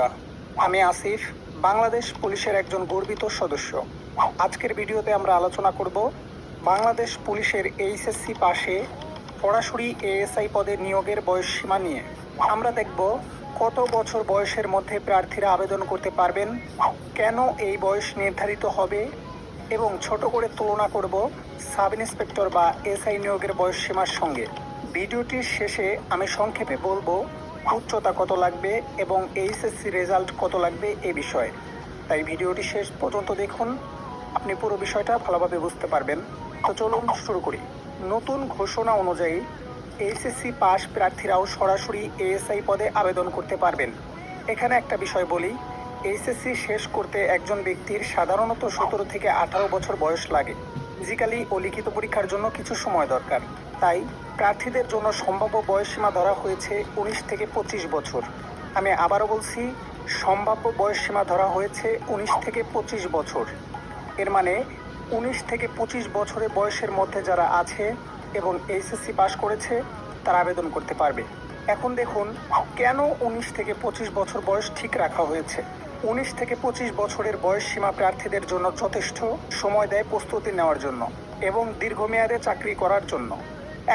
বন্ধুরা, আমি আসিফ, বাংলাদেশ পুলিশের একজন গর্বিত সদস্য। আজকের ভিডিওতে আমরা আলোচনা করব বাংলাদেশ পুলিশের এইচএসসি পাশে সরাসরি এএসআই পদে নিয়োগের বয়স সীমা নিয়ে। আমরা দেখব কত বছর বয়সের মধ্যে প্রার্থীরা আবেদন করতে পারবেন, কেন এই বয়স নির্ধারিত হবে এবং ছোট করে তুলনা করব সাব ইন্সপেক্টর বা এসআই নিয়োগের বয়স সীমার সঙ্গে। ভিডিওটির শেষে আমি সংক্ষেপে বলব উচ্চতা কত লাগবে এবং এইচএসসি রেজাল্ট কত লাগবে এ বিষয়ে। তাই ভিডিওটি শেষ পর্যন্ত দেখুন। আপনি পুরো বিষয়টা ভালোভাবে বুঝতে পারবেন। তো চলুন শুরু করি। নতুন ঘোষণা অনুযায়ী এইচএসসি পাস প্রার্থীরাও সরাসরি এএসআই পদে আবেদন করতে পারবেন। এখানে একটা বিষয় বলি, এইচএসসি শেষ করতে একজন ব্যক্তির সাধারণত সতেরো থেকে আঠারো বছর বয়স লাগে। ফিজিক্যালি ও লিখিত পরীক্ষার জন্য কিছু সময় দরকার। তাই প্রার্থীদের জন্য সম্ভাব্য বয়সসীমা ধরা হয়েছে উনিশ থেকে পঁচিশ বছর। আমি আবারও বলছি, সম্ভাব্য বয়সসীমা ধরা হয়েছে উনিশ থেকে পঁচিশ বছর। এর মানে উনিশ থেকে পঁচিশ বছরের বয়সের মধ্যে যারা আছে এবং এইচএসসি পাশ করেছে, তারা আবেদন করতে পারবে। এখন দেখুন, কেন উনিশ থেকে পঁচিশ বছর বয়স ঠিক রাখা হয়েছে? উনিশ থেকে পঁচিশ বছরের বয়স সীমা প্রার্থীদের জন্য যথেষ্ট সময় দেয় প্রস্তুতি নেওয়ার জন্য এবং দীর্ঘমেয়াদে চাকরি করার জন্য।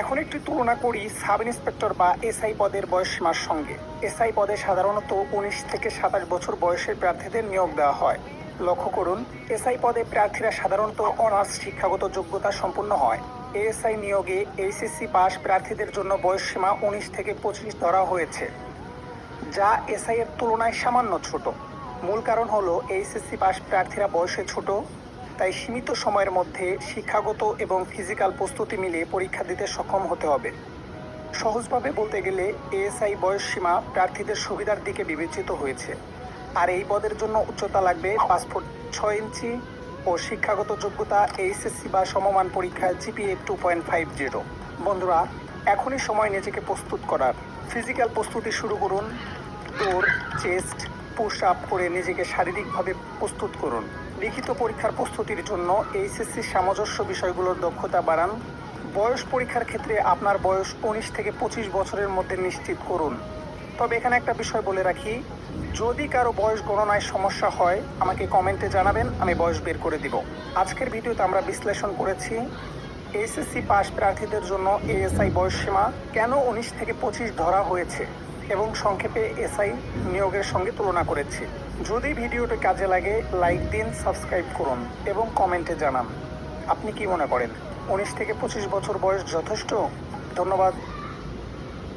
এখন একটি তুলনা করি সাব ইন্সপেক্টর বা এসআই পদের বয়স সীমার সঙ্গে। এসআই পদে সাধারণত উনিশ থেকে সাতাশ বছর বয়সের প্রার্থীদের নিয়োগ দেওয়া হয়। লক্ষ্য করুন, এসআই পদে প্রার্থীরা সাধারণত অনার্স শিক্ষাগত যোগ্যতা সম্পন্ন হয়। এএসআই নিয়োগে এইচএসসি পাস প্রার্থীদের জন্য বয়সসীমা উনিশ থেকে পঁচিশ ধরা হয়েছে, যা এসআই এর তুলনায় সামান্য ছোট। মূল কারণ হলো এইচএসসি পাস প্রার্থীরা বয়সে ছোট, তাই সীমিত সময়ের মধ্যে শিক্ষাগত এবং ফিজিক্যাল প্রস্তুতি মিলিয়ে পরীক্ষা দিতে সক্ষম হতে হবে। সহজভাবে বলতে গেলে এএসআই বয়স সীমা প্রার্থীদের সুবিধার দিকে বিবেচিত হয়েছে। আর এই পদের জন্য উচ্চতা লাগবে পাসপোর্ট ছয় ইঞ্চি ও শিক্ষাগত যোগ্যতা এইচএসসি বা সমমান পরীক্ষায় GPA two point five zero. বন্ধুরা, এখনই সময় নিজেকে প্রস্তুত করার। ফিজিক্যাল প্রস্তুতি শুরু করুন। দৌড়, চেস্ট পুশ আপ করে নিজেকে শারীরিকভাবে প্রস্তুত করুন। লিখিত পরীক্ষার প্রস্তুতির জন্য এইচএসসি সামঞ্জস্য বিষয়গুলোর দক্ষতা বাড়ান। বয়স পরীক্ষার ক্ষেত্রে আপনার বয়স উনিশ থেকে পঁচিশ বছরের মধ্যে নিশ্চিত করুন। তবে এখানে একটা বিষয় বলে রাখি, যদি কারও বয়স গণনায় সমস্যা হয়, আমাকে কমেন্টে জানাবেন, আমি বয়স বের করে দিব। আজকের ভিডিওতে আমরা বিশ্লেষণ করেছি, এইচএসসি পাস প্রার্থীদের জন্য এএসআই বয়সসীমা কেন উনিশ থেকে পঁচিশ ধরা হয়েছে? এবং সংক্ষেপে এসআই নিয়োগের সঙ্গে তুলনা করেছি। যদি ভিডিওটি কাজে লাগে, লাইক দিন, সাবস্ক্রাইব করুন এবং কমেন্টে জানান। আপনি কি মনে করেন? উনিশ থেকে পঁচিশ বছর বয়স যথেষ্ট? ধন্যবাদ।